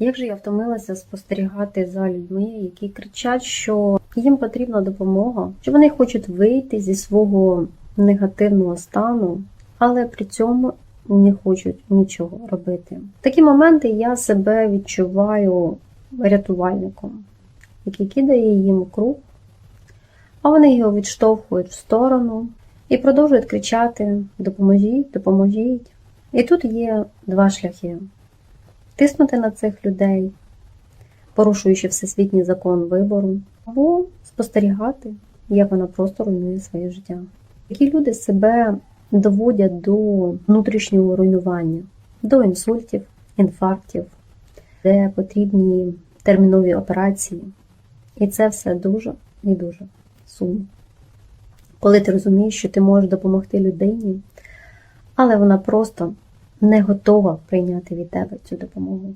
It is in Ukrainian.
Як же я втомилася спостерігати за людьми, які кричать, що їм потрібна допомога, що вони хочуть вийти зі свого негативного стану, але при цьому не хочуть нічого робити. В такі моменти я себе відчуваю рятувальником, який кидає їм круг, а вони його відштовхують в сторону і продовжують кричати: Допоможіть, допоможіть. І тут є два шляхи: тиснути на цих людей, порушуючи всесвітній закон вибору, або спостерігати, як вона просто руйнує своє життя. Такі люди себе доводять до внутрішнього руйнування, до інсультів, інфарктів, де потрібні термінові операції. І це все дуже і дуже сумно. Коли ти розумієш, що ти можеш допомогти людині, але вона просто не готова прийняти від тебе цю допомогу.